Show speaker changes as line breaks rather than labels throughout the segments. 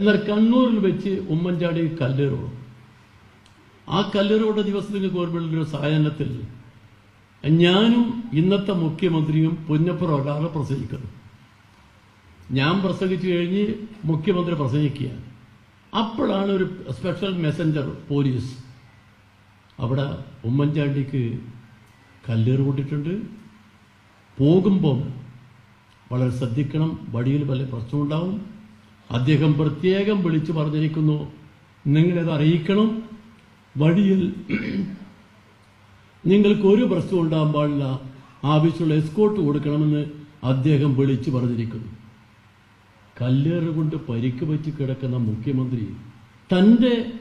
എന്നാൽ കണ്ണൂരിൽ വെച്ച് ഉമ്മൻചാണ്ടി കല്ലേറുള്ളൂ ആ കല്ലേറുകളുടെ ദിവസത്തിന് കോർബിളിന്റെ സായാഹ്നത്തിൽ ഞാനും ഇന്നത്തെ മുഖ്യമന്ത്രിയും പുന്നപ്പുറം ഒരാളെ പ്രസംഗിക്കുന്നു. ഞാൻ പ്രസംഗിച്ചു കഴിഞ്ഞ് മുഖ്യമന്ത്രി പ്രസംഗിക്കുക അപ്പോഴാണ് ഒരു സ്പെഷ്യൽ മെസ്സഞ്ചർ പോലീസ് അവിടെ ഉമ്മൻചാണ്ടിക്ക് കല്ലേറ് കൊണ്ടിട്ടുണ്ട് പോകുമ്പം വളരെ ശ്രദ്ധിക്കണം വടിയിൽ വല്ല പ്രശ്നമുണ്ടാവും. അദ്ദേഹം പ്രത്യേകം വിളിച്ചു പറഞ്ഞിരിക്കുന്നു. നിങ്ങളിത് അറിയിക്കണം? വഴിയിൽ നിങ്ങൾക്ക് ഒരു പ്രശ്നം ഉണ്ടാകാൻ പാടില്ല. ആവശ്യമുള്ള എസ്കോട്ട് കൊടുക്കണമെന്ന് അദ്ദേഹം വിളിച്ചു പറഞ്ഞിരിക്കുന്നു. കല്ലേറ് കൊണ്ട് പരിക്ക് പറ്റി കിടക്കുന്ന മുഖ്യമന്ത്രി തന്റെ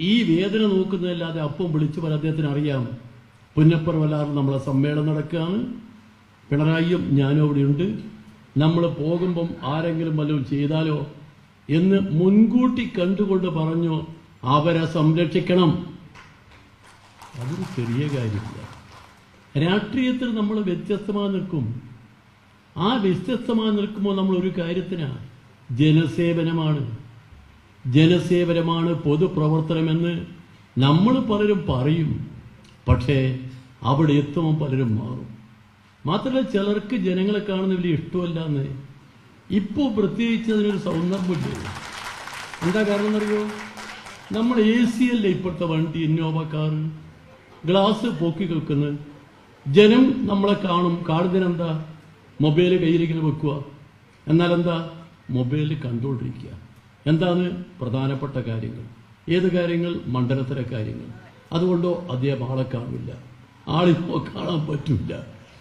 ഈ വേദന നോക്കുന്നതല്ലാതെ അപ്പം വിളിച്ചു പറയാൻ അദ്ദേഹത്തിന് അറിയാം. പുന്നപ്പുറ വല്ലാറ് നമ്മളെ സമ്മേളനം നടക്കുകയാണ്. പിണറായിയും ഞാനും അവിടെയുണ്ട്. നമ്മൾ പോകുമ്പം ആരെങ്കിലും വല്ലതും ചെയ്താലോ എന്ന് മുൻകൂട്ടി കണ്ടുകൊണ്ട് പറഞ്ഞു അവരെ സംരക്ഷിക്കണം. അതൊരു ചെറിയ കാര്യമില്ല. രാഷ്ട്രീയത്തിൽ നമ്മൾ വ്യത്യസ്തമായി നിൽക്കും. ആ വ്യത്യസ്തമായി നിൽക്കുമ്പോൾ നമ്മൾ ഒരു കാര്യത്തിനാണ് ജനസേവനമാണ്. ജനസേവനമാണ് പൊതുപ്രവർത്തനമെന്ന് നമ്മൾ പലരും പറയും. പക്ഷേ അവിടെ എത്തുമ്പോൾ പലരും മാറും. മാത്രമല്ല ചിലർക്ക് ജനങ്ങളെ കാണുന്ന വലിയ ഇഷ്ടമല്ല എന്ന് ഇപ്പോൾ പ്രത്യേകിച്ച് അതിനൊരു സൗന്ദര്യമില്ല എന്താ കാരണം എന്നറിയോ? നമ്മൾ എ സി അല്ലേ ഇപ്പോഴത്തെ വണ്ടി ഇന്നോവ കാർ ഗ്ലാസ് പൊക്കി കേൾക്കുന്നത് ജനം നമ്മളെ കാണും. കാണുന്നതിനെന്താ മൊബൈൽ കയ്യിലിങ്ങനെ വെക്കുക എന്നാൽ എന്താ? മൊബൈലിൽ കണ്ടുകൊണ്ടിരിക്കുക എന്താണ് പ്രധാനപ്പെട്ട കാര്യങ്ങൾ. ഏത് കാര്യങ്ങൾ? മണ്ഡലത്തിലെ കാര്യങ്ങൾ. അതുകൊണ്ടോ അദ്ദേഹം ആളെ കാണില്ല ആളിപ്പോ കാണാൻ പറ്റില്ല